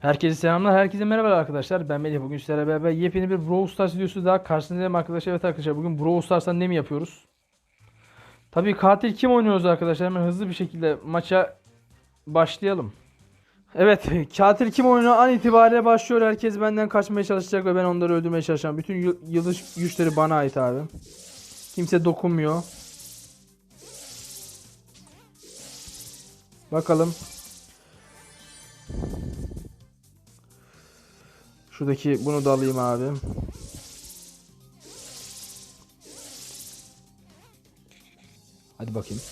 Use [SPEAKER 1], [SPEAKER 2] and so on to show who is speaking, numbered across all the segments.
[SPEAKER 1] Herkese selamlar, herkese merhaba arkadaşlar. Ben Melih. Bugün sizlerle beraber yepyeni bir Brawl Stars videosu daha karşınızdayım arkadaşlar. Evet arkadaşlar bugün Brawl Stars'ta ne mi yapıyoruz? Tabii katil kim oynuyoruz arkadaşlar? Hemen hızlı bir şekilde maça başlayalım. Evet, katil kim oyunu an itibariyle başlıyor. Herkes benden kaçmaya çalışacak ve ben onları öldürmeye çalışacağım. Bütün yı- yıldız güçleri bana ait abi. Kimse dokunmuyor. Bakalım. Şuradaki bunu da alayım abi. Hadi bakayım.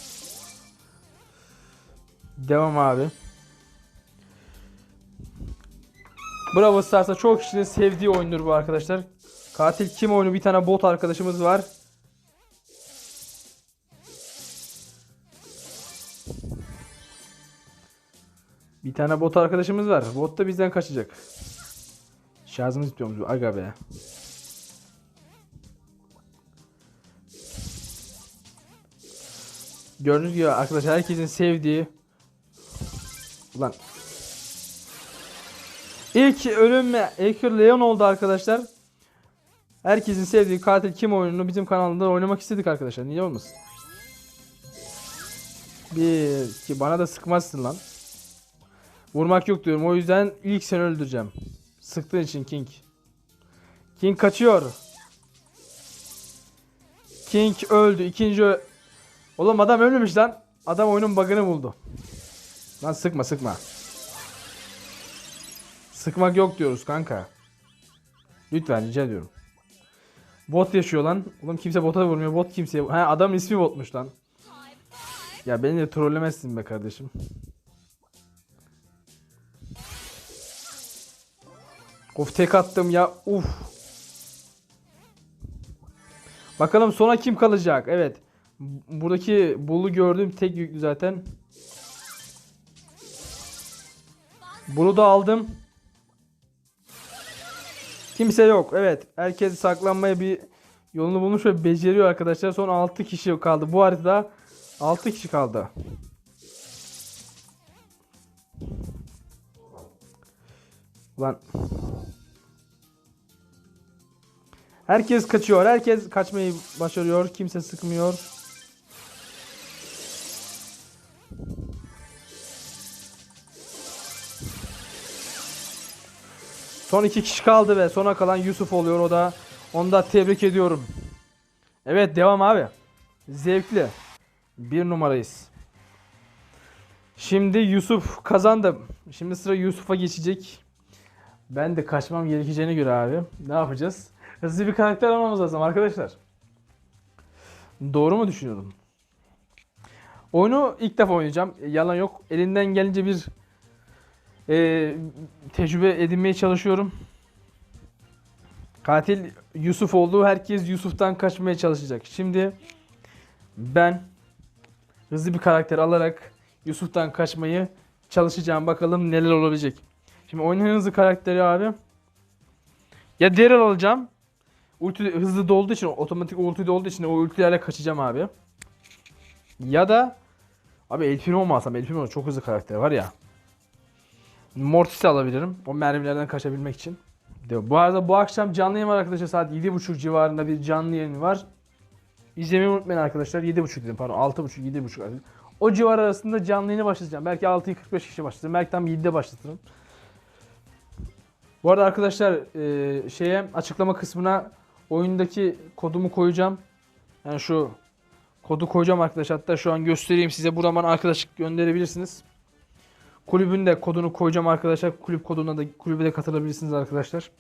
[SPEAKER 1] Devam abi. Bravo Stars'a çok kişinin sevdiği oyundur bu arkadaşlar. Katil kim oyunu bir tane bot arkadaşımız var. Bir tane bot arkadaşımız var. Bot da bizden kaçacak. Şarjımız bitiyormuş. Aga be. Gördüğünüz gibi arkadaşlar herkesin sevdiği Ulan İlk ölüm ilk Leon oldu arkadaşlar. Herkesin sevdiği katil kim oyununu bizim kanalında oynamak istedik arkadaşlar. Niye olmasın? Bir ki bana da sıkmazsın lan. Vurmak yok diyorum. O yüzden ilk seni öldüreceğim. Sıktığın için King. King kaçıyor. King öldü. İkinci Oğlum adam ölmemiş lan. Adam oyunun bug'ını buldu. Lan sıkma sıkma. Sıkmak yok diyoruz kanka. Lütfen rica ediyorum. Bot yaşıyor lan. Oğlum kimse bota vurmuyor. Bot kimseye... Ha adam ismi botmuş lan. Ya beni de trollemezsin be kardeşim. Of tek attım ya. Uf. Bakalım sona kim kalacak? Evet. Buradaki bulu gördüğüm tek yüklü zaten. Bunu da aldım. Kimse yok. Evet. Herkes saklanmaya bir yolunu bulmuş ve beceriyor arkadaşlar. Son 6 kişi kaldı. Bu haritada 6 kişi kaldı. Ulan. Herkes kaçıyor. Herkes kaçmayı başarıyor. Kimse sıkmıyor. Son iki kişi kaldı ve sona kalan Yusuf oluyor o da. Onu da tebrik ediyorum. Evet devam abi. Zevkli. Bir numarayız. Şimdi Yusuf kazandı. Şimdi sıra Yusuf'a geçecek. Ben de kaçmam gerekeceğine göre abi. Ne yapacağız? Hızlı bir karakter almamız lazım arkadaşlar. Doğru mu düşünüyorum? Oyunu ilk defa oynayacağım. Yalan yok. Elinden gelince bir e, tecrübe edinmeye çalışıyorum. Katil Yusuf olduğu herkes Yusuf'tan kaçmaya çalışacak. Şimdi ben hızlı bir karakter alarak Yusuf'tan kaçmayı çalışacağım. Bakalım neler olabilecek. Şimdi oyunun hızlı karakteri abi. Ya Daryl alacağım. Ulti hızlı dolduğu için, otomatik ulti olduğu için o ultilerle kaçacağım abi. Ya da abi El Primo mu alsam? Çok hızlı karakter var ya. Mortis'i alabilirim. O mermilerden kaçabilmek için. Bu arada bu akşam canlı yayın var arkadaşlar. Saat 7.30 civarında bir canlı yayın var. İzlemeyi unutmayın arkadaşlar. 7.30 dedim pardon. 6.30 7.30 arası. O civar arasında canlı yayını başlatacağım. Belki 6'yı 45 kişi başlatırım. Belki tam 7'de başlatırım. Bu arada arkadaşlar e, şeye açıklama kısmına oyundaki kodumu koyacağım. Yani şu kodu koyacağım arkadaşlar. Hatta şu an göstereyim size. Buradan arkadaşlık gönderebilirsiniz. Kulübün de kodunu koyacağım arkadaşlar. Kulüp koduna da kulübe de katılabilirsiniz arkadaşlar.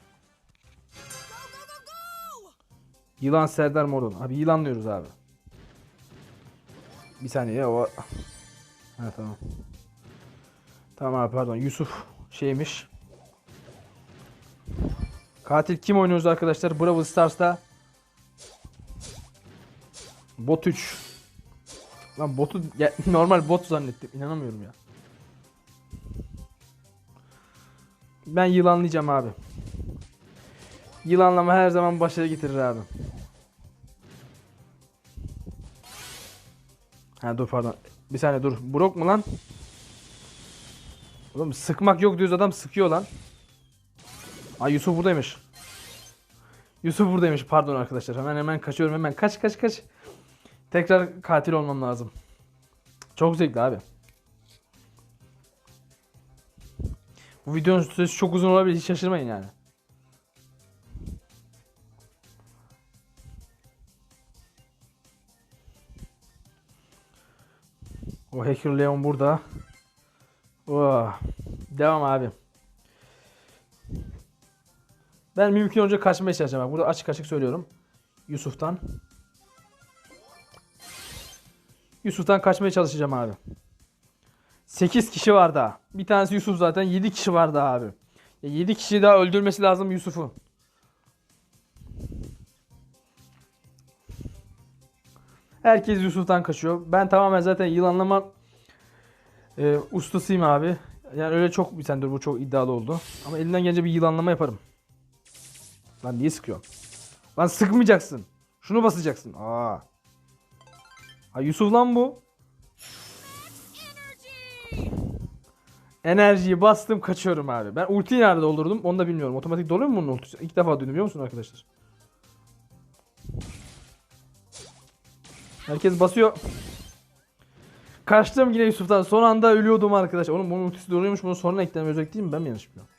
[SPEAKER 1] Yılan Serdar Morun. Abi yılanlıyoruz abi. Bir saniye o. Ha tamam. Tamam abi pardon. Yusuf şeymiş. Katil kim oynuyoruz arkadaşlar? Bravo Stars'ta. Bot 3. Lan botu ya, normal bot zannettim. İnanamıyorum ya. Ben yılanlayacağım abi. Yılanlama her zaman başarı getirir abi. Ha dur pardon. Bir saniye dur. Brok mu lan? Oğlum sıkmak yok diyoruz adam sıkıyor lan. Ay Yusuf buradaymış. Yusuf buradaymış pardon arkadaşlar. Hemen hemen kaçıyorum hemen kaç kaç kaç. Tekrar katil olmam lazım. Çok zevkli abi. Bu videonun süresi çok uzun olabilir hiç şaşırmayın yani. O Hacker Leon burada. Oh. Devam abi. Ben mümkün olunca kaçmaya çalışacağım. Bak Burada açık açık söylüyorum. Yusuf'tan. Yusuf'tan kaçmaya çalışacağım abi. 8 kişi var daha. Bir tanesi Yusuf zaten. 7 kişi var daha abi. 7 kişi daha öldürmesi lazım Yusuf'u. Herkes Yusuf'tan kaçıyor. Ben tamamen zaten yılanlama e, ustasıyım abi. Yani öyle çok bir sendir bu çok iddialı oldu. Ama elimden gelince bir yılanlama yaparım. Lan niye sıkıyorsun? Lan sıkmayacaksın. Şunu basacaksın. Aa. Ha Yusuf lan bu. Enerjiyi bastım kaçıyorum abi. Ben ultiyi nerede doldurdum onu da bilmiyorum. Otomatik doluyor mu bunun ultisi? İlk defa duydum biliyor musun arkadaşlar? Herkes basıyor. Kaçtım yine Yusuf'tan. Son anda ölüyordum arkadaş. Oğlum bunun ultisi doluyormuş. Bunu sonra eklemem özellik değil mi? Ben mi yanlış biliyorum?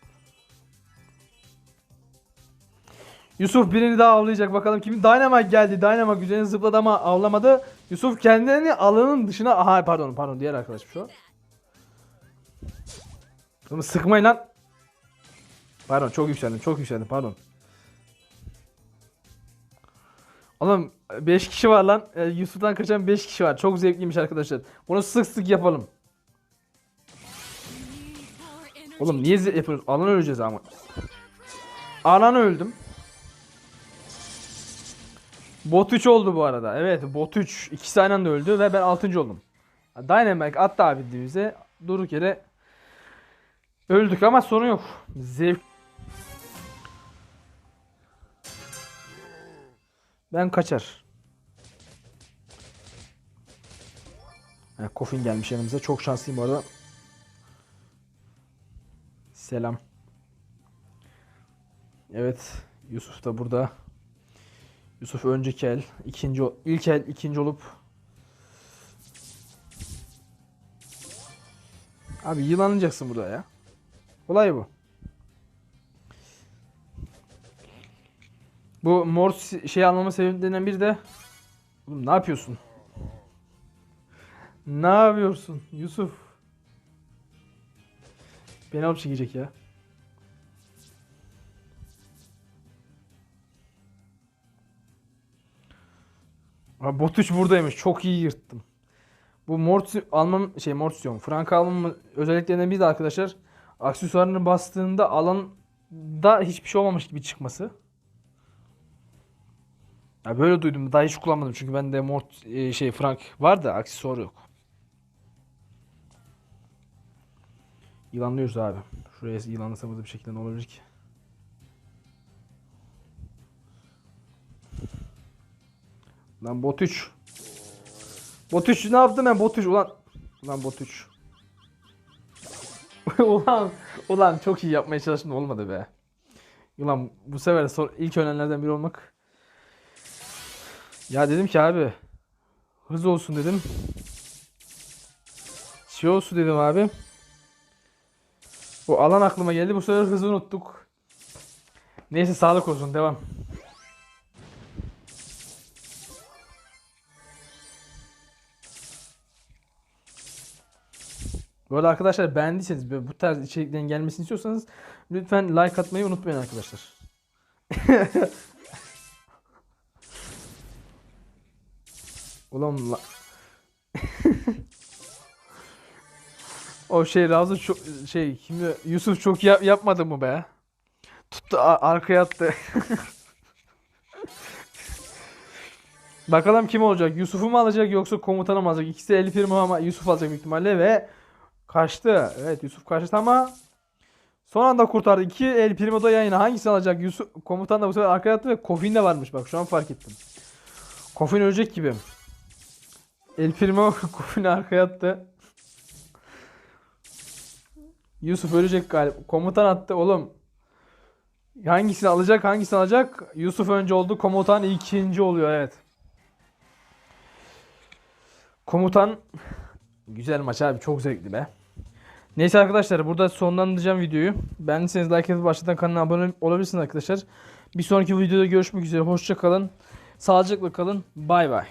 [SPEAKER 1] Yusuf birini daha avlayacak bakalım kimin Dynamite geldi. Dynamite üzerine zıpladı ama avlamadı. Yusuf kendini alanın dışına aha pardon pardon diğer arkadaşım şu. Oğlum sıkmayın lan. Pardon çok yükseldim çok yükseldim pardon. Oğlum 5 kişi var lan. Ee, Yusuf'tan kaçan 5 kişi var. Çok zevkliymiş arkadaşlar. Bunu sık sık yapalım. Oğlum niye yapıyoruz? Alan öleceğiz ama. Alan öldüm. Bot 3 oldu bu arada. Evet bot 3. İkisi aynı anda öldü ve ben 6. oldum. Dynamic attı abi bize. Durduk yere öldük ama sorun yok. Zevk. Ben kaçar. Ha, Kofin gelmiş yanımıza. Çok şanslıyım bu arada. Selam. Evet. Yusuf da burada. Yusuf önceki el, ikinci ilk el ikinci olup Abi yılanacaksın burada ya. Olay bu. Bu mor şey almama sebeplerinden biri de Oğlum ne yapıyorsun? Ne yapıyorsun Yusuf? Beni alıp çekecek ya. Abi bot 3 buradaymış. Çok iyi yırttım. Bu Mortis almam şey Mortis diyorum. Frank almam özelliklerinden biri de arkadaşlar aksesuarını bastığında alanda hiçbir şey olmamış gibi çıkması. Ya böyle duydum. Daha hiç kullanmadım çünkü bende Mort e, şey Frank var da aksesuar yok. Yılanlıyoruz abi. Şuraya yılanlasamız bir şekilde ne olabilir ki? Lan bot 3. Bot 3 ne yaptım ben bot 3 ulan. Ulan bot 3. ulan ulan çok iyi yapmaya çalıştım olmadı be. Ulan bu sefer sor, ilk ölenlerden biri olmak. Ya dedim ki abi hız olsun dedim. Şey olsun dedim abi. Bu alan aklıma geldi. Bu sefer hızı unuttuk. Neyse sağlık olsun devam. Bu arada arkadaşlar beğendiyseniz bu tarz içeriklerin gelmesini istiyorsanız lütfen like atmayı unutmayın arkadaşlar. Ulan la... o şey Ravza çok şey şimdi Yusuf çok yap, yapmadı mı be? Tuttu arkaya attı. Bakalım kim olacak? Yusuf'u mu alacak yoksa komutanı mı alacak? İkisi el firma ama Yusuf alacak büyük ihtimalle ve kaçtı. Evet Yusuf kaçtı ama son anda kurtardı. İki el primo da yayına hangisi alacak? Yusuf komutan da bu sefer arkaya attı ve Kofin de varmış bak şu an fark ettim. Kofin ölecek gibi. El primo Kofin'i arkaya attı. Yusuf ölecek galiba. Komutan attı oğlum. Hangisini alacak hangisini alacak? Yusuf önce oldu. Komutan ikinci oluyor evet. Komutan güzel maç abi çok zevkli be. Neyse arkadaşlar burada sonlandıracağım videoyu. Beğendiyseniz like edip başladan kanala abone olabilirsiniz arkadaşlar. Bir sonraki videoda görüşmek üzere. Hoşça kalın. Sağlıcakla kalın. Bay bay.